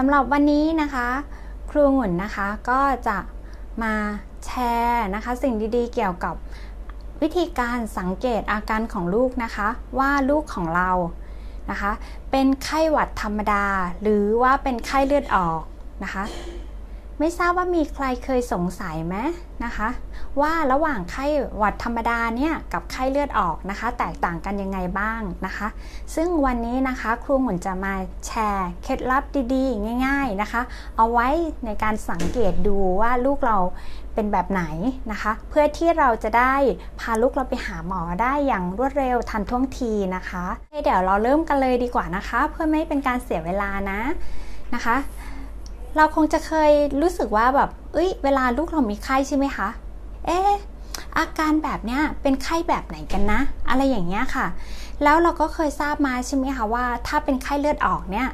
สำหรับวันนี้นะคะ ครูหุ่นนะคะก็จะมาแชร์นะคะ สิ่งดีๆ เกี่ยวกับวิธีการสังเกตอาการของลูกนะคะ ว่าลูกของเรานะคะ เป็นไข้หวัดธรรมดา หรือว่าเป็นไข้เลือดออกนะคะ ไม่ทราบว่ามีใครเคยสงสัยไหมนะคะ ว่าระหว่างไข้หวัดธรรมดาเนี่ยกับไข้เลือดออกนะคะ แตกต่างกันยังไงบ้างนะคะ ซึ่งวันนี้นะคะครูหมุนจะมาแชร์เคล็ดลับดีๆ ง่าย ๆนะคะ เอาไว้ในการสังเกตดูว่าลูกเราเป็นแบบไหนนะคะ เพื่อที่เราจะได้พาลูกเราไปหาหมอได้อย่างรวดเร็วทันท่วงทีนะคะเดี๋ยวเราเริ่มกันเลยดีกว่านะคะ เพื่อไม่เป็นการเสียเวลานะนะคะ เราคงจะเคยรู้สึกว่าแบบ เอ้ย เวลาลูกเรามีไข้ใช่ไหมคะ เอ๊อาการแบบเนี้ยเป็นไข้แบบไหนกันนะ อะไรอย่างเงี้ยค่ะ แล้วเราก็เคยทราบมาใช่ไหมคะว่า ถ้าเป็นไข้เลือดออกเนี่ย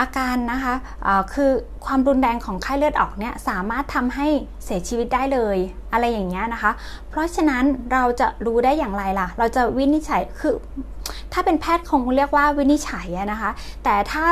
อาการนะคะะคือความรุนแรงของไข้เลือดออกเนี่ยสามารถทำให้เสียชีวิตได้เลย อะไรอย่างเงี้ยนะคะ เพราะฉะนั้นเราจะรู้ได้อย่างไรล่ะ เราจะวินิจฉัย คือ ถ้าเป็นแพทย์คงเรียกว่าวินิจฉัยนะคะ แต่ถ้า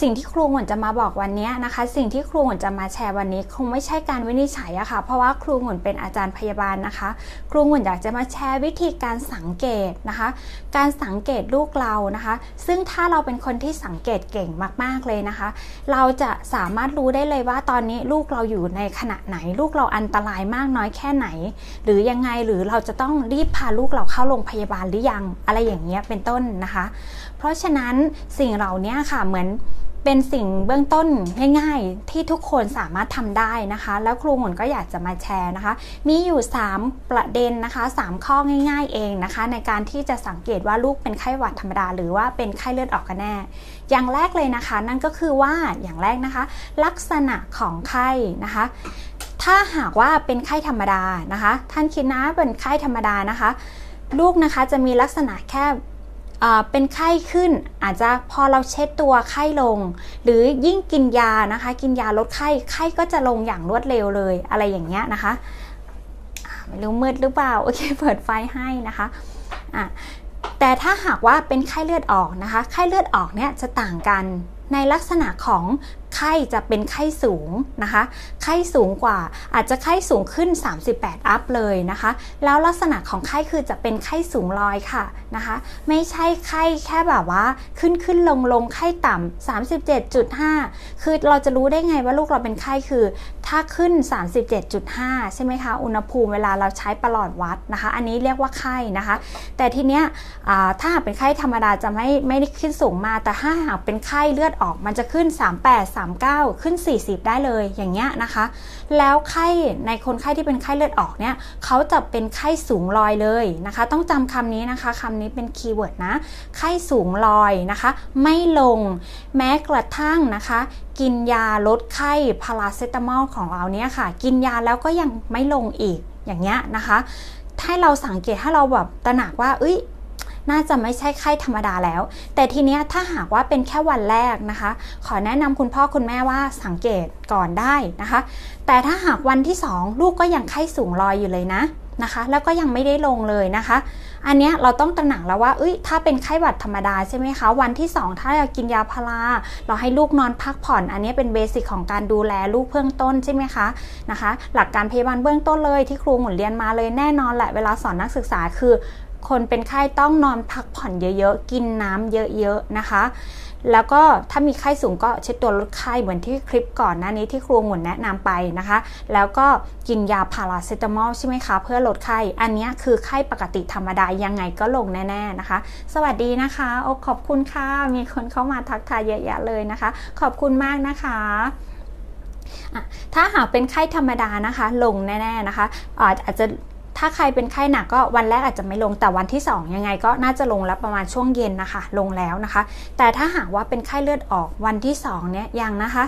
สิ่งที่ครูหวนจะมาบอกวันนี้นะคะ สิ่งที่ครูหวนจะมาแชร์วันนี้ คงไม่ใช่การวินิจฉัยอะค่ะ เพราะว่าครูหวนเป็นอาจารย์พยาบาลนะคะ ครูหวนอยากจะมาแชร์วิธีการสังเกตนะคะ การสังเกตลูกเรานะคะ ซึ่งถ้าเราเป็นคนที่สังเกตเก่งมากๆเลยนะคะ เราจะสามารถรู้ได้เลยว่าตอนนี้ลูกเราอยู่ในขณะไหน ลูกเราอันตรายมากน้อยแค่ไหน หรือยังไงหรือเราจะต้องรีบพาลูกเราเข้าโรงพยาบาลหรือยัง อะไรอย่างเงี้ยเป็นต้นนะคะ เพราะฉะนั้นสิ่งเหล่านี้ค่ะเหมือน เป็นสิ่งเบื้องต้นง่ายๆ ที่ทุกคนสามารถทำได้นะคะ แล้วครูหมุนก็อยากจะมาแชร์นะคะ มีอยู่ 3 ประเด็นนะคะ 3 ข้อง่าย ๆ เองนะคะ ในการที่จะสังเกตว่าลูกเป็นไข้หวัดธรรมดา หรือว่าเป็นไข้เลือดออกกันแน่ อย่างแรกเลยนะคะ นั่นก็คือว่าอย่างแรกนะคะ ลักษณะของไข้นะคะ ถ้าหากว่าเป็นไข้ธรรมดานะคะ ท่านคิดนะเป็นไข้ธรรมดานะคะ ลูกนะคะจะมีลักษณะแค่ เป็นไข้ขึ้นอาจจะพอเราเช็ดตัวไข้ลง หรือยิ่งกินยานะคะ กินยาลดไข้ไข้ก็จะลงอย่างรวดเร็วเลยอะไรอย่างเงี้ยนะคะไม่รู้มืดหรือเปล่าโอเคเปิดไฟให้นะคะะแต่ถ้าหากว่าเป็นไข้เลือดออกนะคะ ไข้เลือดออกเนี่ยจะต่างกันในลักษณะของ ไข้จะเป็นไข้สูงนะคะ ไข้สูงกว่าอาจจะไข้สูงขึ้น 38 อัพเลยนะคะ แล้วลักษณะของไข้คือจะเป็นไข้สูงลอยค่ะนะคะ ไม่ใช่ไข้แค่แบบว่าขึ้นขึ้นลงลงไข้ต่ำ37.5 คือเราจะรู้ได้ไงว่าลูกเราเป็นไข้คือ ถ้าขึ้น 37.5 ใช่ไหมคะ อุณหภูมิเวลาเราใช้ประหลอดวัดนะคะ อันนี้เรียกว่าไข้นะคะ แต่ทีเนี้ยถ้าหากเป็นไข้ธรรมดาจะไม่ไม่ได้ขึ้นสูงมา แต่ถ้าหากเป็นไข้เลือดออกมันจะขึ้น 38 39 ขึ้น 40 ได้เลยอย่างเงี้ยนะคะ แล้วไข้ในคนไข้ที่เป็นไข้เลือดออกเนี่ยเขาจะเป็นไข้สูงลอยเลยนะคะ ต้องจำคำนี้นะคะคำนี้เป็นคีย์เวิร์ดนะไข้สูงลอยนะคะ ไม่ลงแม้กระทั่งนะคะ กินยาลดไข้พาราเซตามอลของเราเนี่ยค่ะ กินยาแล้วก็ยังไม่ลงอีกอย่างเงี้ยนะคะให้เราสังเกตให้เราแบบตระหนักว่า เอ้ย น่าจะไม่ใช่ไข้ธรรมดาแล้ว แต่ทีเนี้ยถ้าหากว่าเป็นแค่วันแรกนะคะ ขอแนะนำคุณพ่อคุณแม่ว่าสังเกตก่อนได้นะคะ แต่ถ้าหากวันที่ 2 ลูกก็ยังไข้สูงลอยอยู่เลยนะนะคะ แล้วก็ยังไม่ได้ลงเลยนะคะ อันนี้เราต้องตระหนักแล้วว่าเอ้ยถ้าเป็นไข้หวัดธรรมดาใช่ไหมคะ วันที่ 2 ถ้าเรากินยาพาราเราให้ลูกนอนพักผ่อน อันนี้เป็นเบสิกของการดูแลลูกเบื้องต้นใช่ไหมคะนะคะ หลักการพยาบาลเบื้องต้นเลยที่ครูหมุนเรียนมาเลยแน่นอนแหละเวลาสอนนักศึกษาคือ คนเป็นไข้ต้องนอนพักผ่อนเยอะๆ กินน้ำเยอะๆนะคะ แล้วก็ถ้ามีไข้สูงก็เช็ดตัวลดไข้เหมือนที่คลิปก่อนหน้านี้ที่ครูหมุนแนะนำไปนะคะ แล้วก็กินยาพาราเซตามอลใช่ไหมคะ เพื่อลดไข้ อันนี้คือไข้ปกติธรรมดายังไงก็ลงแน่ๆนะคะ สวัสดีนะคะโอ้ขอบคุณค่ะ มีคนเข้ามาทักทายเยอะแยะเลยนะคะ ขอบคุณมากนะคะถ้าหากเป็นไข้ธรรมดานะคะ ลงแน่ ๆ นะคะอาจจะ ถ้าใครเป็นไข้หนักก็วันแรกอาจจะไม่ลงแต่วันที่ 2 ยังไงก็น่าจะลงแล้วประมาณช่วงเย็นนะคะ ลงแล้วนะคะ แต่ถ้าหากว่าเป็นไข้เลือดออกวันที่2เนี่ยยังนะคะ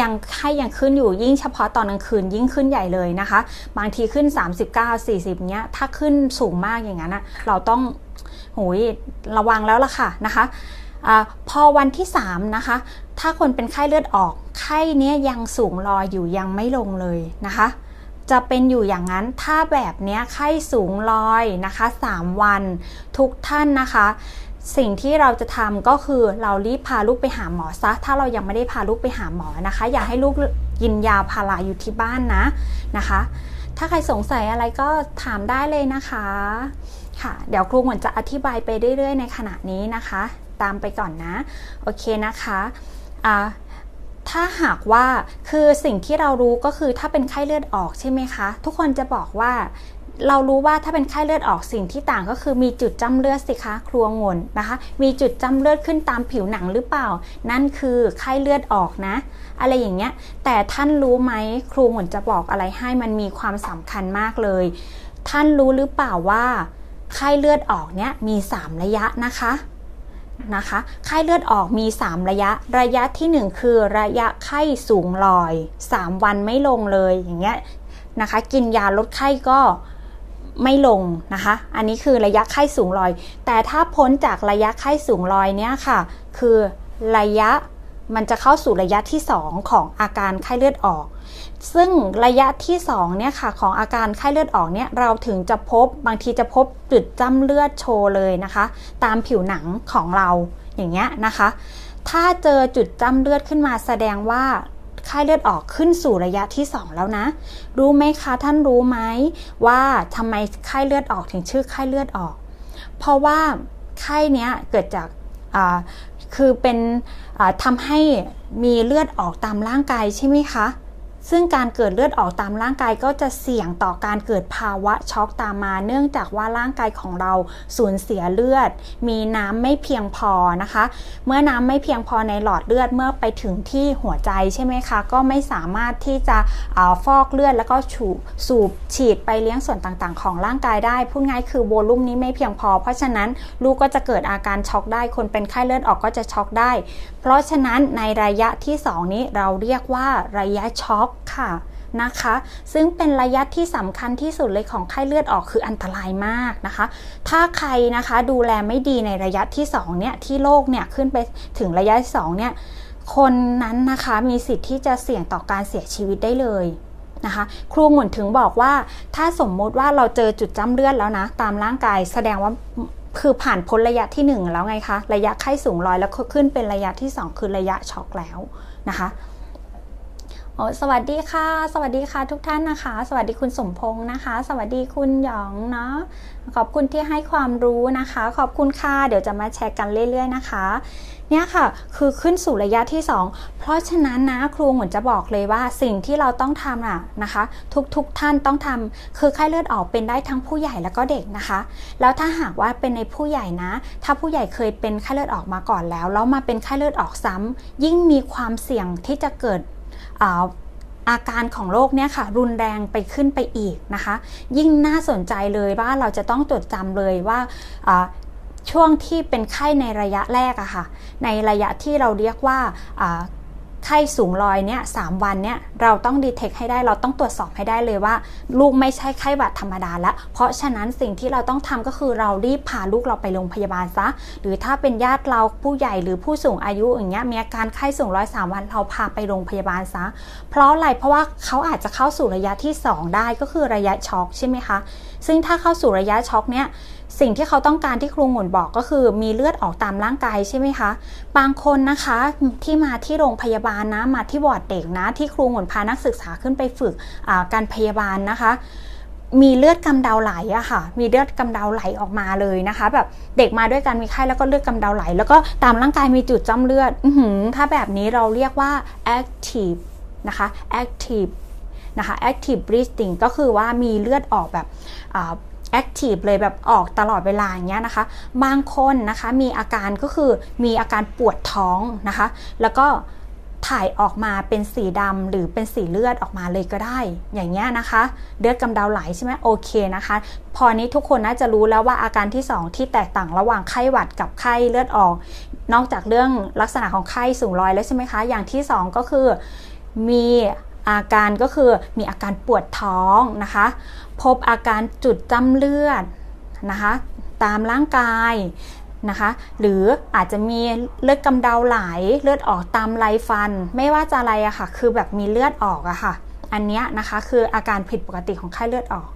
ยังไข้ยังขึ้นอยู่ยิ่งเฉพาะตอนกลางคืนยิ่งขึ้นใหญ่เลยนะคะ บางทีขึ้น 39 40เนี้ยถ้าขึ้นสูงมากอย่างนั้นนะเราต้องโหยระวังแล้วล่ะค่ะนะคะอพอวันที่3นะคะถ้าคนเป็นไข้เลือดออกไข้เนี้ยยังสูงรออยู่ยังไม่ลงเลยนะคะ จะเป็นอยู่อย่างนั้นถ้าแบบนี้ไข้สูงลอยนะคะ 3 วัน ทุกท่านนะคะ สิ่งที่เราจะทำก็คือเรารีบพาลูกไปหาหมอซะ ถ้าเรายังไม่ได้พาลูกไปหาหมอนะคะ อย่าให้ลูกกินยาพาราอยู่ที่บ้านนะนะคะ ถ้าใครสงสัยอะไรก็ถามได้เลยนะคะค่ะ เดี๋ยวครูเหมือนจะอธิบายไปเรื่อยๆ ในขณะนี้นะคะ ตามไปก่อนนะ โอเคนะคะะ ถ้าหากว่าคือสิ่งที่เรารู้ก็คือถ้าเป็นไข้เลือดออกใช่ไหมคะ ทุกคนจะบอกว่าเรารู้ว่าถ้าเป็นไข้เลือดออกสิ่งที่ต่างก็คือมีจุดจ้ำเลือดสิคะครัวงนนะคะ มีจุดจ้ำเลือดขึ้นตามผิวหนังหรือเปล่า นั่นคือไข้เลือดออกนะ อะไรอย่างเงี้ย แต่ท่านรู้ไหมครูหนจะบอกอะไรให้มันมีความสำคัญมากเลย ท่านรู้หรือเปล่าว่า ไข้เลือดออกเนี้ยมี 3 ระยะนะคะ นะคะไข้เลือดออกมี 3 ระยะ ระยะที่ 1 คือระยะไข้สูงลอย 3 วันไม่ลงเลยอย่างเงี้ยนะคะ กินยาลดไข้ก็ไม่ลงนะคะ อันนี้คือระยะไข้สูงลอย แต่ถ้าพ้นจากระยะไข้สูงลอยเนี้ยค่ะ คือระยะมันจะเข้าสู่ระยะที่ 2 ของอาการไข้เลือดออก ซึ่งระยะที่2เนี่ยค่ะของอาการไข้เลือดออกเนี่ยเราถึงจะพบบางทีจะพบจุดจ้ำเลือดโชว์เลยนะคะ ตามผิวหนังของเราอย่างเงี้ยนะคะ ถ้าเจอจุดจ้ำเลือดขึ้นมาแสดงว่าไข้เลือดออกขึ้นสู่ระยะที่ 2 แล้วนะ รู้ไหมคะท่านรู้ไหมว่าทำไมไข้เลือดออกถึงชื่อไข้เลือดออก เพราะว่าไข้เนี้ยเกิดจากคือเป็นทำให้มีเลือดออกตามร่างกายใช่ไหมคะ ซึ่งการเกิดเลือดออกตามร่างกายก็จะเสี่ยงต่อการเกิดภาวะช็อกตามมา เนื่องจากว่าร่างกายของเราสูญเสียเลือด มีน้ำไม่เพียงพอนะคะ เมื่อน้ำไม่เพียงพอในหลอดเลือดเมื่อไปถึงที่หัวใจใช่ไหมคะ ก็ไม่สามารถที่จะฟอกเลือดแล้วก็ฉสูบฉีดไปเลี้ยงส่วนต่างๆ ของร่างกายได้พูดง่ายคือโวลุ่มนี้ไม่เพียงพอ เพราะฉะนั้นลูกก็จะเกิดอาการช็อกได้ คนเป็นไข้เลือดออกก็จะช็อกได้ เพราะฉะนั้นในระยะที่ 2 นี้เราเรียกว่าระยะช็อกค่ะนะคะ ซึ่งเป็นระยะที่สำคัญที่สุดเลยของไข้เลือดออกคืออันตรายมากนะคะ ถ้าใครนะคะดูแลไม่ดีในระยะที่2เนี่ยที่โรคเนี่ยขึ้นไปถึงระยะที่2เนี่ยคนนั้นนะคะมีสิทธิ์ที่จะเสี่ยงต่อการเสียชีวิตได้เลยนะคะครูหมุนถึงบอกว่าถ้าสมมุติว่าเราเจอจุดจ้ำเลือดแล้วนะ ตามร่างกายแสดงว่าคือผ่านพ้นระยะที่ 1 แล้วไงคะ ระยะไข้สูงร้อยแล้วขึ้นเป็นระยะที่ 2 คือระยะช็อกแล้วนะคะ โอ้สวัสดีค่ะ สวัสดีค่ะทุกท่านนะคะ สวัสดีคุณสมพงษ์นะคะ สวัสดีคุณหยองเนาะขอบคุณที่ให้ความรู้นะคะ ขอบคุณค่ะเดี๋ยวจะมาแชร์กันเรื่อย ๆ นะคะเนี่ยค่ะคือขึ้นสู่ระยะที่ 2 เพราะฉะนั้นนะครูเหมือนจะบอกเลยว่าสิ่งที่เราต้องทำอะนะคะ ทุกๆทท่านต้องทำคือไข้เลือดออกเป็นได้ทั้งผู้ใหญ่แล้วก็เด็กนะคะ แล้วถ้าหากว่าเป็นในผู้ใหญ่นะ ถ้าผู้ใหญ่เคยเป็นไข้เลือดออกมาก่อนแล้วแล้วมาเป็นไข้เลือดออกซ้ำยิ่งมีความเสี่ยงที่จะเกิด อาการของโรคเนี่ยค่ะ รุนแรงไปขึ้นไปอีกนะคะ ยิ่งน่าสนใจเลยว่าเราจะต้องจดจำเลยว่าช่วงที่เป็นไข้ในระยะแรกอะค่ะ ในระยะที่เราเรียกว่า ไข้สูงลอยเนี่ยสวันเนี่ยเราต้องดีเทคให้ได้เราต้องตรวจสอบให้ได้เลยว่า ลูกไม่ใช่ไข้หวัดธรรมดาล้วเพราะฉะนั้นสิ่งที่เราต้องทำก็คือเรารีบพาลูกเราไปโรงพยาบาลซะ หรือถ้าเป็นญาติเราผู้ใหญ่หรือผู้สูงอายุอย่างเงี้ยมีอาการไข้สูงร้อยสามวันเราพาไปโรงพยาบาลซะ เพราะอะไรเพราะว่าเขาอาจจะเข้าสู่ระยะที่ 2 ได้ก็คือระยะช็อกใช่ไหมคะ ซึ่งถ้าเข้าสู่ระยะช็อกเนี้ย สิ่งที่เขาต้องการที่ครูหมุนบอกก็คือมีเลือดออกตามร่างกายใช่ไหมคะ บางคนนะคะที่มาที่โรงพยาบาลนะมาที่วอร์ดเด็กนะที่ครูหมุนพานักศึกษาขึ้นไปฝึกการพยาบาลนะคะ มีเลือดกำเดาไหลอะค่ะ มีเลือดกำเดาไหลออกมาเลยนะคะ แบบเด็กมาด้วยกันมีไข้แล้วก็เลือดกำเดาไหล แล้วก็ตามร่างกายมีจุดจ้ำเลือดถ้าแบบนี้เราเรียกว่า active นะคะ active นะคะ active breathing ก็คือว่ามีเลือดออกแบบ แอคทีฟเลยแบบออกตลอดเวลาอย่างเงี้ยนะคะ บางคนนะคะมีอาการก็คือมีอาการปวดท้องนะคะ แล้วก็ถ่ายออกมาเป็นสีดำหรือเป็นสีเลือดออกมาเลยก็ได้ อย่างเงี้ยนะคะ เลือดกำเดาไหลใช่ไหมโอเคนะคะ พอนี้ทุกคนน่าจะรู้แล้วว่าอาการที่ 2 ที่แตกต่างระหว่างไข้หวัดกับไข้เลือดออก นอกจากเรื่องลักษณะของไข้สูงร้อยแล้วใช่ไหมคะ อย่างที่ 2 ก็คือมีอาการก็คือมีอาการปวดท้องนะคะ พบอาการจุดจำเลือดนะคะตามร่างกายนะคะ หรืออาจจะมีเลือดกำเดาไหลเลือดออกตามไรฟัน ไม่ว่าจะอะไรอะค่ะ คือแบบมีเลือดออกอะค่ะ อันนี้นะคะคืออาการผิดปกติของไข้เลือดออก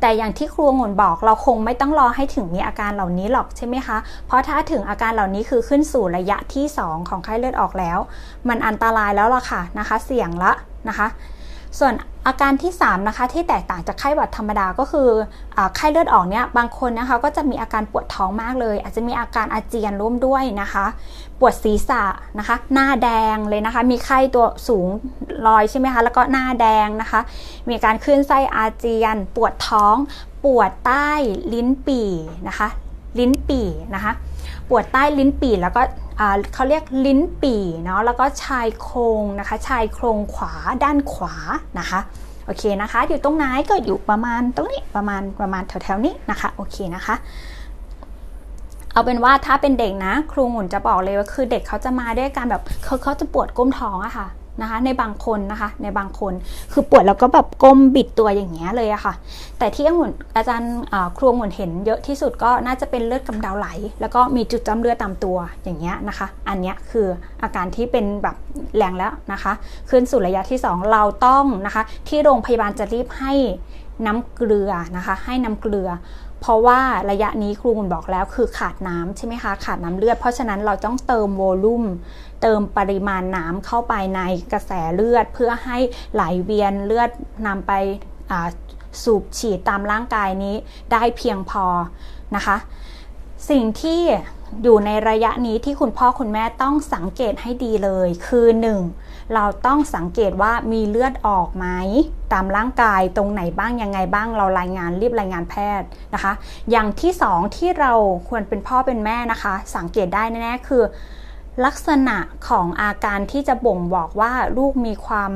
แต่อย่างที่ครูงนบอกเราคงไม่ต้องรอให้ถึงมีอาการเหล่านี้หรอกใช่ไหมคะ เพราะถ้าถึงอาการเหล่านี้คือขึ้นสู่ระยะที่ 2 ของไข้เลือดออกแล้ว มันอันตรายแล้วล่ะค่ะนะคะ เสี่ยงละนะคะ ส่วนอาการที่3นะคะที่แตกต่างจากไข้หวัดธรรมดาก็คืออไข้เลือดออกเนี่ยบางคนนะคะก็จะมีอาการปวดท้องมากเลย อาจจะมีอาการอาเจียนร่วมด้วยนะคะ ปวดศีรษะนะคะ หน้าแดงเลยนะคะ มีไข้ตัวสูงลอยใช่ไหมคะแล้วก็หน้าแดงนะคะ มีการคลื่นไส้อาเจียน ปวดท้อง ปวดใต้ลิ้นปี่นะคะ ลิ้นปี่นะคะ ปวดใต้ลิ้นปี่แล้วก็เขาเรียกลิ้นปี่เนาะแล้วก็ชายโครงนะคะ ชายโครงขวาด้านขวานะคะโอเคนะคะอยู่ตรงไหนก็อยู่ประมาณตรงนี้ประมาณประมาณแถวๆนี้นะคะโอเคนะคะ เอาเป็นว่าถ้าเป็นเด็กนะ ครูหมุนจะบอกเลยว่าคือเด็กเขาจะมาด้วยการแบบเขาเขาจะปวดก้มท้องอะค่ะ นะคะ ในบางคนนะคะ ในบางคน คือปวดแล้วก็แบบก้มบิดตัวอย่างเงี้ยเลยอะค่ะ แต่ที่องุ่นอาจารย์ครูองุ่นเห็นเยอะที่สุดก็น่าจะเป็นเลือดกำเดาไหล แล้วก็มีจุดจำเลือดตามตัวอย่างเงี้ยนะคะ อันเนี้ยคืออาการที่เป็นแบบแรงแล้วนะคะขึ้นสู่ระยะที่ 2 เราต้องนะคะ ที่โรงพยาบาลจะรีบให้น้ำเกลือนะคะ ให้น้ำเกลือ เพราะว่าระยะนี้ครูมุนบอกแล้วคือขาดน้ำใช่ไหมคะขาดน้ำเลือด เพราะฉะนั้นเราต้องเติมโวลุ่มเติมปริมาณน้ำเข้าไปในกระแสเลือด เพื่อให้ไหลเวียนเลือดนำไปสูบฉีดตามร่างกายนี้ได้เพียงพอนะคะ สิ่งที่อยู่ในระยะนี้ที่คุณพ่อคุณแม่ต้องสังเกตให้ดีเลยคือ 1. เราต้องสังเกตว่ามีเลือดออกไหมตามร่างกายตรงไหนบ้างยังไงบ้างเรารายงานรีบรายงานแพทย์นะคะ อย่างที่2ที่เราควรเป็นพ่อเป็นแม่นะคะ สังเกตได้แน่ๆคือ ลักษณะของอาการที่จะบ่งบอกว่าลูกมีความ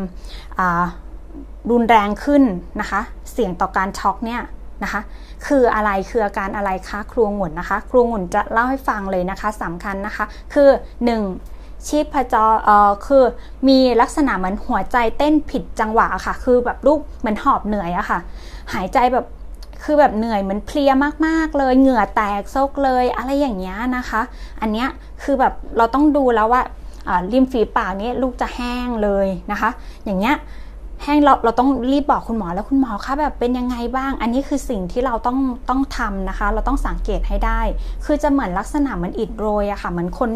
รุนแรงขึ้นนะคะ เสี่ยงต่อการช็อกเนี่ยนะคะ คืออะไรคืออาการอะไรคะครูงุ่นนะคะ ครูงุ่นจะเล่าให้ฟังเลยนะคะสำคัญนะคะ คือ 1. ชีพจรเอ่อคือมีลักษณะเหมือนหัวใจเต้นผิดจังหวะค่ะ คือแบบลูกเหมือนหอบเหนื่อยอะค่ะ หายใจแบบคือแบบเหนื่อยเหมือนเพลียมากๆ เลยเหงื่อแตกซกเลยอะไรอย่างเงี้ยนะคะ อันเนี้ยคือแบบเราต้องดูแล้วว่าริมฝีปากนี้ลูกจะแห้งเลยนะคะ อย่างเงี้ย แห้งเราเราต้องรีบบอกคุณหมอแล้วคุณหมอคะแบบเป็นยังไงบ้าง อันนี้คือสิ่งที่เราต้องต้องทำนะคะ เราต้องสังเกตให้ได้ คือจะเหมือนลักษณะเหมือนอิดโรยอะค่ะเหมือนคน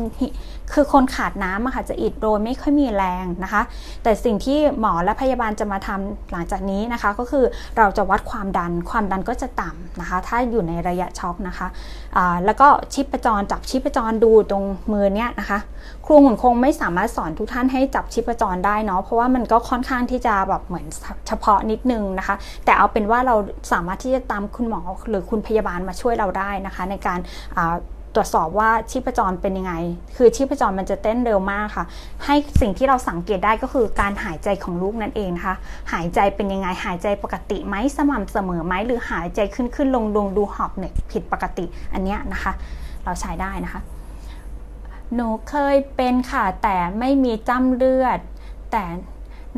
คือคนขาดน้ำอะค่ะจะอิดโรยไม่ค่อยมีแรงนะคะ แต่สิ่งที่หมอและพยาบาลจะมาทำหลังจากนี้นะคะ ก็คือเราจะวัดความดันความดันก็จะต่ำนะคะ ถ้าอยู่ในระยะช็อกนะคะแล้วก็ชิปประจรจับชิปประจรดูตรงมือเนี้ยนะคะ ครูหุ่นคงไม่สามารถสอนทุกท่านให้จับชิปประจรได้เนาะเพราะว่ามันก็ค่อนข้างที่จะแบบเหมือนเฉพาะนิดนึงนะคะ แต่เอาเป็นว่าเราสามารถที่จะตามคุณหมอหรือคุณพยาบาลมาช่วยเราได้นะคะ ในการตรวจสอบว่าชีพจรเป็นยังไง คือชีพจรมันจะเต้นเร็วมากค่ะ ให้สิ่งที่เราสังเกตได้ก็คือการหายใจของลูกนั่นเองนะคะ หายใจเป็นยังไง หายใจปกติไหมสม่ำเสมอไหม หรือหายใจขึ้นขึ้นลงลงดูหอบเนี่ยผิดปกติ อันนี้นะคะ เราใช้ได้นะคะ หนูเคยเป็นค่ะ แต่ไม่มีจ้ำเลือด แต่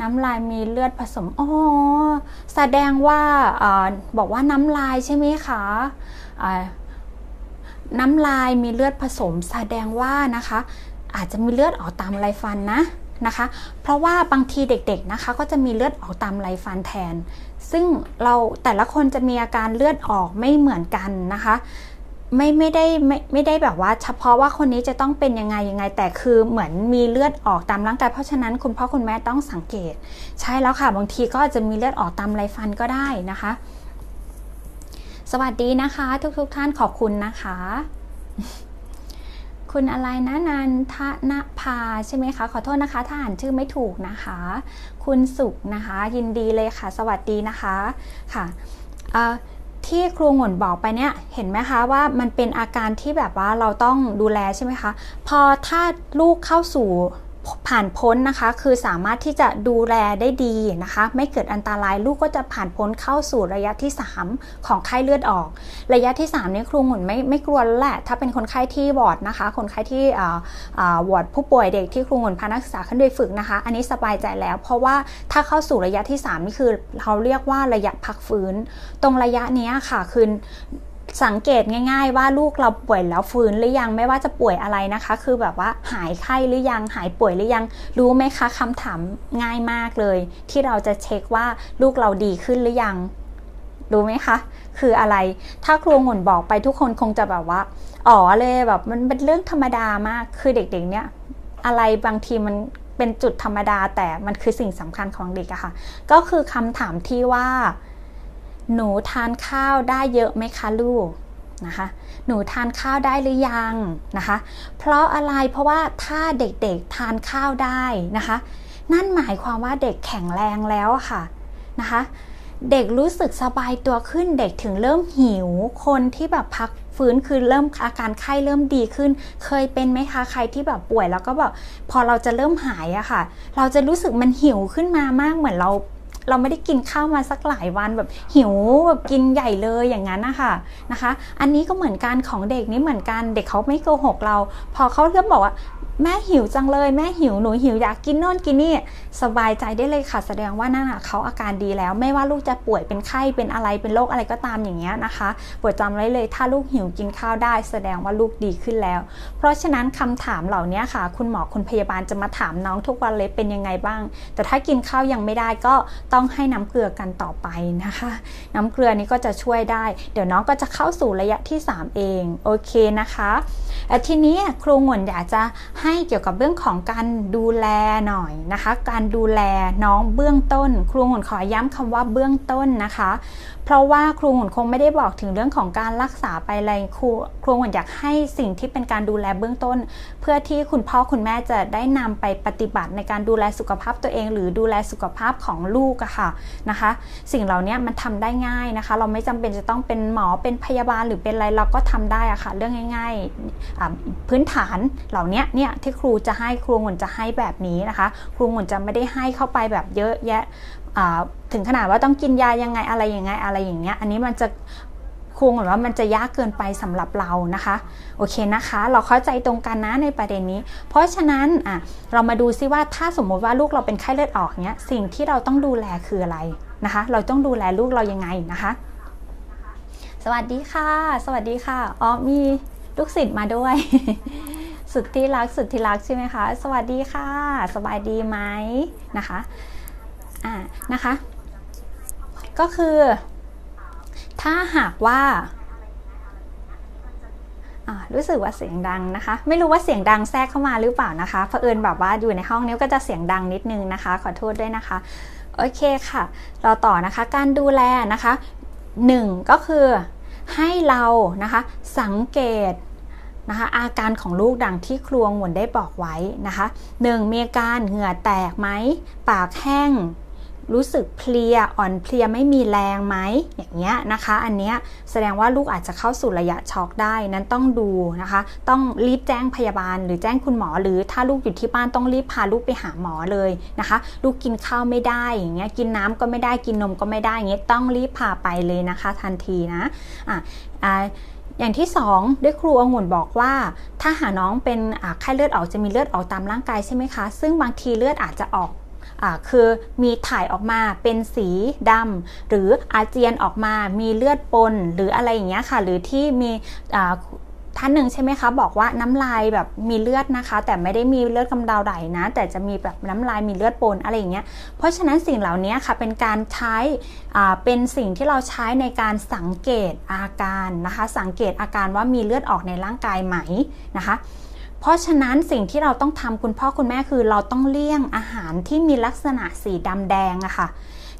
น้ำลายมีเลือดผสมอ๋อแสดงว่าอบอกว่าน้ำลายใช่ไหมคะน้ำลายมีเลือดผสม แสดงว่านะคะ อาจจะมีเลือดออกตามไรฟันนะนะคะ เพราะว่าบางทีเด็กๆนะคะ ก็จะมีเลือดออกตามไรฟันแทน ซึ่งเราแต่ละคนจะมีอาการเลือดออกไม่เหมือนกันนะคะ ไม่ไม่ได้ไม่ไม่ได้แบบว่าเฉพาะว่าคนนี้จะต้องเป็นยังไงยังไง แต่คือเหมือนมีเลือดออกตามร่างกายเพราะฉะนั้นคุณพ่อคุณแม่ต้องสังเกต ใช่แล้วค่ะบางทีก็จะมีเลือดออกตามไรฟันก็ได้นะคะ สวัสดีนะคะ ทุกๆทท่านขอบคุณนะคะ คุณอะไรนะนันทนภาใช่ไหมคะขอโทษนะคะถ้าอ่านชื่อไม่ถูกนะคะ คุณสุขนะคะ ยินดีเลยค่ะ สวัสดีนะคะค่ะ ที่ครูหงวนบอกไปเนี่ยเห็นไหมคะว่ามันเป็นอาการที่แบบว่าเราต้องดูแลใช่ไหมคะ พอถ้าลูกเข้าสู่ ผ่านพ้นนะคะ คือสามารถที่จะดูแลได้ดีนะคะ ไม่เกิดอันตรายลูกก็จะผ่านพ้นเข้าสู่ระยะที่ 3 ของไข้เลือดออก ระยะที่3นี้ครูหมุนไม่ไม่กลัวแล้วแหละ ถ้าเป็นคนไข้ที่วอร์ดนะคะ คนไข้ที่วอร์ดผู้ป่วยเด็กที่ครูหมุนพานักศึกษาขึ้นโดยฝึกนะคะ อันนี้สบายใจแล้ว เพราะว่าถ้าเข้าสู่ระยะที่3นี่คือเราเรียกว่าระยะพักฟื้น ตรงระยะนี้ค่ะคือ สังเกตง่าย ๆ ว่าลูกเราป่วยแล้วฟื้นหรือยังไม่ว่าจะป่วยอะไรนะคะ คือแบบว่าหายไข้หรือยังหายป่วยหรือยังรู้ไหมคะคำถามง่ายมากเลย ที่เราจะเช็คว่าลูกเราดีขึ้นหรือยังรู้ไหมคะคืออะไร ถ้าครูองุ่นบอกไปทุกคนคงจะแบบว่าอ๋อเลยแบบมันเป็นเรื่องธรรมดามากคือเด็กๆเนี่ยอะไรบางทีมันเป็นจุดธรรมดาแต่มันคือสิ่งสำคัญของเด็กอะค่ะ ก็คือคำถามที่ว่า หนูทานข้าวได้เยอะไหมคะลูกนะคะ หนูทานข้าวได้หรือยังนะคะ เพราะอะไรเพราะว่าถ้าเด็กๆทานข้าวได้นะคะ นั่นหมายความว่าเด็กแข็งแรงแล้วค่ะนะคะ เด็กรู้สึกสบายตัวขึ้นเด็กถึงเริ่มหิว คนที่แบบพักฟื้นคือเริ่มอาการไข้เริ่มดีขึ้น เคยเป็นไหมคะใครที่แบบป่วยแล้วก็แบบพอเราจะเริ่มหายอะค่ะ เราจะรู้สึกมันหิวขึ้นมามากเหมือนเรา เราไม่ได้กินข้าวมาสักหลายวันแบบหิวแบบกินใหญ่เลยอย่างนั้นนะคะนะคะ อันนี้ก็เหมือนกันของเด็กนี่เหมือนกันเด็กเขาไม่โกหกเรา พอเขาเริ่มบอกว่า แม่หิวจังเลย แม่หิวหนูหิวอยากกินโน่นกินนี่สบายใจได้เลยค่ะ แสดงว่านั่นเขาอาการดีแล้ว ไม่ว่าลูกจะป่วยเป็นไข้เป็นอะไรเป็นโรคอะไรก็ตามอย่างเงี้ยนะคะปวดจำไว้เลย ถ้าลูกหิวกินข้าวได้ แสดงว่าลูกดีขึ้นแล้ว เพราะฉะนั้นคำถามเหล่านี้ค่ะ คุณหมอคุณพยาบาลจะมาถามน้องทุกวันเลยเป็นยังไงบ้าง แต่ถ้ากินข้าวยังไม่ได้ก็ต้องให้น้ำเกลือกันต่อไปนะคะ น้ำเกลือนี้ก็จะช่วยได้ เดี๋ยวน้องก็จะเข้าสู่ระยะที่ 3 เองโอเคนะคะทีนี้ครูหงวนอยากจะใให้เกี่ยวกับเรื่องของการดูแลหน่อยนะคะ การดูแลน้องเบื้องต้น ครูงวนขอย้ำคำว่าเบื้องต้นนะคะ เพราะว่าครูงวนคงไม่ได้บอกถึงเรื่องของการรักษาไปอะไรครูครูงวนอยากให้สิ่งที่เป็นการดูแลเบื้องต้น เพื่อที่คุณพ่อคุณแม่จะได้นำไปปฏิบัติในการดูแลสุขภาพตัวเอง หรือดูแลสุขภาพของลูกอะค่ะนะคะ สิ่งเหล่านี้มันทำได้ง่ายนะคะ เราไม่จำเป็นจะต้องเป็นหมอเป็นพยาบาลหรือเป็นอะไรเราก็ทำได้อะค่ะเรื่องง่ายๆพื้นฐานเหล่านี้เนี่ยที่ครูจะให้ครูหงวนจะให้แบบนี้นะคะ ครูหงวนจะไม่ได้ให้เข้าไปแบบเยอะแยะถึงขนาดว่าต้องกินยายังไงอะไรยังไงอะไรอย่างเงี้ยอันนี้มันจะครูหงวนว่ามันจะยากเกินไปสำหรับเรานะคะโอเคนะคะ เราเข้าใจตรงกันนะในประเด็นนี้ เพราะฉะนั้นอะเรามาดูซิว่าถ้าสมมติว่าลูกเราเป็นไข้เลือดออกเนี้ยสิ่งที่เราต้องดูแลคืออะไรนะคะ เราต้องดูแลลูกเรายังไงนะคะ สวัสดีค่ะ สวัสดีค่ะอ๋อมีลูกศิษย์มาด้วย สุดที่รักสุดที่รักใช่ไหมคะ สวัสดีค่ะ สบายดีไหมนะคะอ่านะคะ ก็คือ ถ้าหากว่ารู้สึกว่าเสียงดังนะคะ ไม่รู้ว่าเสียงดังแทรกเข้ามาหรือเปล่านะคะเผอิญแบบว่าอยู่ในห้องนี้ก็จะเสียงดังนิดนึงนะคะ ขอโทษด้วยนะคะ โอเคค่ะ เราต่อนะคะการดูแลนะคะหนึ่งก็คือให้เรานะคะสังเกต นะคะอาการของลูกดังที่ครวงหมุนได้บอกไว้นะคะ 1. มีอาการเหงื่อแตกไหม ปากแห้ง รู้สึกเพลียอ่อนเพลียไม่มีแรงไหมอย่างเงี้ยนะคะ อันเนี้ยแสดงว่าลูกอาจจะเข้าสู่ระยะช็อกได้นั้นต้องดูนะคะ ต้องรีบแจ้งพยาบาล หรือแจ้งคุณหมอ หรือถ้าลูกอยู่ที่บ้านต้องรีบพาลูกไปหาหมอเลยนะคะ ลูกกินข้าวไม่ได้อย่างเงี้ยกินน้ำก็ไม่ได้กินนมก็ไม่ได้อย่างเงี้ยต้องรีบพาไปเลยนะคะ ทันทีนะอ่า อย่างที่ 2 ด้วยครูองุ่นบอกว่า ถ้าหาน้องเป็นไข้เลือดออกจะมีเลือดออกตามร่างกายใช่ไหมคะ ซึ่งบางทีเลือดอาจจะออกอคือมีถ่ายออกมาเป็นสีดำหรืออาเจียนออกมามีเลือดปนหรืออะไรอย่างเงี้ยค่ะ หรือที่มี ท่านหนึ่งใช่ไหมคะ บอกว่าน้ำลายแบบมีเลือดนะคะ แต่ไม่ได้มีเลือดกำเดาไหลนะ แต่จะมีแบบน้ำลายมีเลือดปนอะไรอย่างเงี้ยเพราะฉะนั้นสิ่งเหล่านี้ค่ะเป็นการใช้เป็นสิ่งที่เราใช้ในการสังเกตอาการนะคะ สังเกตอาการว่ามีเลือดออกในร่างกายไหมนะคะเพราะฉะนั้นสิ่งที่เราต้องทำคุณพ่อคุณแม่คือเราต้องเลี่ยงอาหารที่มีลักษณะสีดำแดงอะคะ่ะ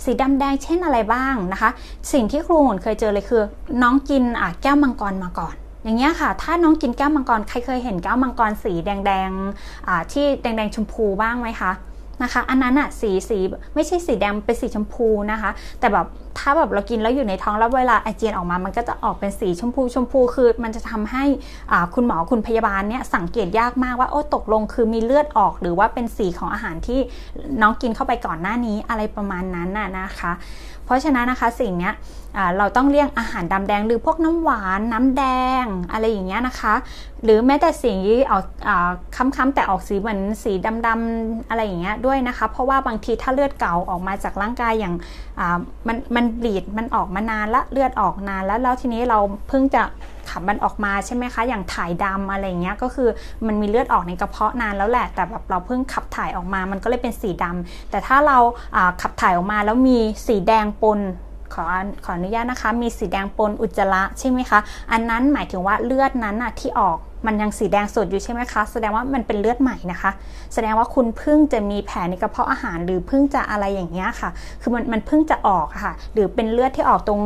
สีดำแดงเช่นอะไรบ้างนะคะ สิ่งที่ครูหนเคยเจอเลยคือ น้องกินแก้วมังกรมาก่อน อย่างเงี้ยค่ะ ถ้าน้องกินแก้วมังกร ใครเคยเห็นแก้วมังกรสีแดงๆที่แดงๆชมพูบ้างไหมคะนะคะ อันนั้นอะสีสีไม่ใช่สีแดงเป็นสีชมพูนะคะ แต่แบบถ้าแบบเรากินแล้วอยู่ในท้องแล้วเวลาอาเจียนออกมา มันก็จะออกเป็นสีชมพูชมพูคือมันจะทำให้คุณหมอคุณพยาบาลเนี่ยสังเกตยากมากว่าโอ้ตกลงคือมีเลือดออก หรือว่าเป็นสีของอาหารที่น้องกินเข้าไปก่อนหน้านี้อะไรประมาณนั้นน่ะนะคะ เพราะฉะนั้นนะคะสิ่งเนี้ยเราต้องเลี่ยงอาหารดำแดงหรือพวกน้ำหวานน้ำแดงอะไรอย่างเงี้ยนะคะ หรือแม้แต่สีออกค้ำๆแต่ออกสีเหมือนสีดำๆอะไรอย่างเงี้ยด้วยนะคะ เพราะว่าบางทีถ้าเลือดเก่าออกมาจากร่างกายอย่างมันมันบีดมันออกมานานละเลือดออกนานแล้วแล้วทีนี้เราเพิ่งจะขับมันออกมาใช่ไหมคะ อย่างถ่ายดำอะไรเงี้ยก็คือมันมีเลือดออกในกระเพาะนานแล้วแหละ แต่แบบเราเพิ่งขับถ่ายออกมามันก็เลยเป็นสีดำแต่ถ้าเราขับถ่ายออกมาแล้วมีสีแดงปน ขอขออนุญาตนะคะ มีสีแดงปนอุจจาระใช่ไหมคะ อันนั้นหมายถึงว่าเลือดนั้นน่ะที่ออกมันยังสีแดงสดอยู่ใช่ไหมคะ แสดงว่ามันเป็นเลือดใหม่นะคะ แสดงว่าคุณเพิ่งจะมีแผลในกระเพาะอาหารหรือเพิ่งจะอะไรอย่างเงี้ยค่ะ คือมันมันเพิ่งจะออกค่ะ หรือเป็นเลือดที่ออกตรง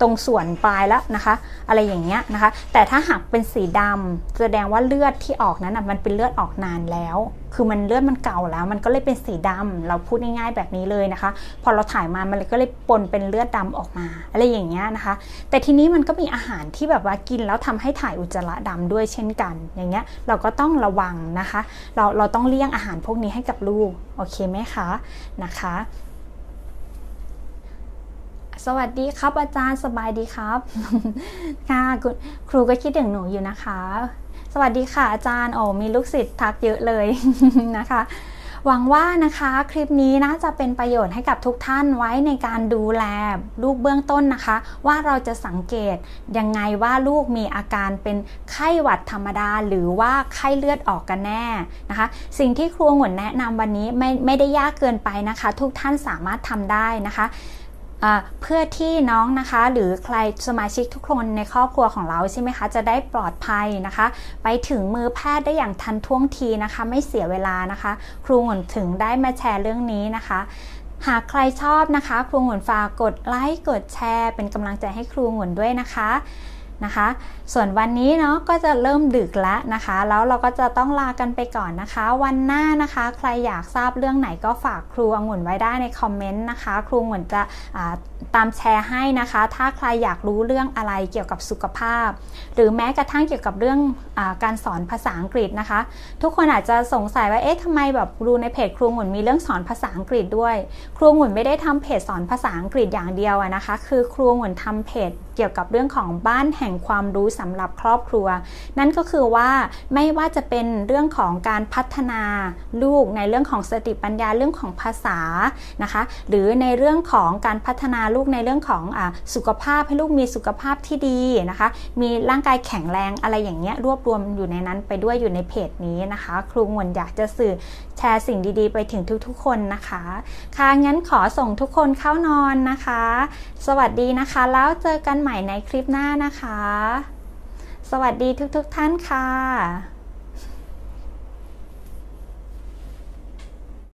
ตรงส่วนปลายแล้วนะคะ อะไรอย่างเงี้ยนะคะ แต่ถ้าหากเป็นสีดำแสดงว่าเลือดที่ออกนั้นน่ะมันเป็นเลือดออกนานแล้ว คือมันเลือดมันเก่าแล้ว มันก็เลยเป็นสีดำเราพูดง่ายๆแบบนี้เลยนะคะ พอเราถ่ายมามันเลยก็เลยปนเป็นเลือดดำออกมา อะไรอย่างเงี้ยนะคะ แต่ทีนี้มันก็มีอาหารที่แบบว่ากินแล้วทำให้ถ่ายอุจจาระดำด้วยเช่นกัน อย่างเงี้ยเราก็ต้องระวังนะคะ เราเราต้องเลี่ยงอาหารพวกนี้ให้กับลูกโอเคไหมคะนะคะ สวัสดีครับอาจารย์สบายดีครับ ค่ะคุณครูก็คิดถึงหนูอยู่นะคะ สวัสดีค่ะอาจารย์โอ้มีลูกศิษย์ทักเยอะเลยนะคะหวังว่านะคะคลิปนี้น่าจะเป็นประโยชน์ให้กับทุกท่านไว้ในการดูแลลูกเบื้องต้นนะคะ ว่าเราจะสังเกตยังไงว่าลูกมีอาการเป็นไข้หวัดธรรมดา หรือว่าไข้เลือดออกกันแน่นะคะ สิ่งที่ครูหงวนแนะนำวันนี้ไม่ไม่ได้ยากเกินไปนะคะ ทุกท่านสามารถทำได้นะคะ เพื่อที่น้องนะคะหรือใครสมาชิกทุกคนในครอบครัวของเราใช่ไหมคะจะได้ปลอดภัยนะคะ ไปถึงมือแพทย์ได้อย่างทันท่วงทีนะคะ ไม่เสียเวลานะคะ ครูหงนถึงได้มาแชร์เรื่องนี้นะคะหากใครชอบนะคะ ครูหงนฝากกดไลค์ กดแชร์ เป็นกำลังใจให้ครูหงนด้วยนะคะ นะคะ ส่วนวันนี้เนาะก็จะเริ่มดึกแล้วนะคะ แล้วเราก็จะต้องลากันไปก่อนนะคะ วันหน้านะคะ ใครอยากทราบเรื่องไหนก็ฝากครูองุ่นไว้ได้ในคอมเมนต์นะคะ ครูองุ่นจะตามแชร์ให้นะคะ ถ้าใครอยากรู้เรื่องอะไรเกี่ยวกับสุขภาพ หรือแม้กระทั่งเกี่ยวกับเรื่องอการสอนภาษาอังกฤษนะคะ ทุกคนอาจจะสงสัยว่าเอ๊ะทำไมแบบดูในเพจครูองุ่นมีเรื่องสอนภาษาอังกฤษด้วย ครูองุ่นไม่ได้ทำเพจสอนภาษาอังกฤษอย่างเดียวนะคะ คือครูองุ่นทำเพจ กี่ยวกับเรื่องของบ้านแห่งความรู้สำหรับครอบครัว นั่นก็คือว่าไม่ว่าจะเป็นเรื่องของการพัฒนาลูกในเรื่องของสติปัญญาเรื่องของภาษานะคะ หรือในเรื่องของการพัฒนาลูกในเรื่องของอสุขภาพให้ลูกมีสุขภาพที่ดีนะคะ มีร่างกายแข็งแรงอะไรอย่างเงี้ยรวบรวมอยู่ในนั้นไปด้วยอยู่ในเพจนี้นะคะ ครูงวนอยากจะสื่อแชร์สิ่งดีๆ ไปถึงทุกๆ คนนะคะค่ะงั้นขอส่งทุกคนเข้านอนนะคะ สวัสดีนะคะ แล้วเจอกันใหม่ใหม่ในคลิปหน้านะคะ สวัสดีทุกๆทท่านค่ะ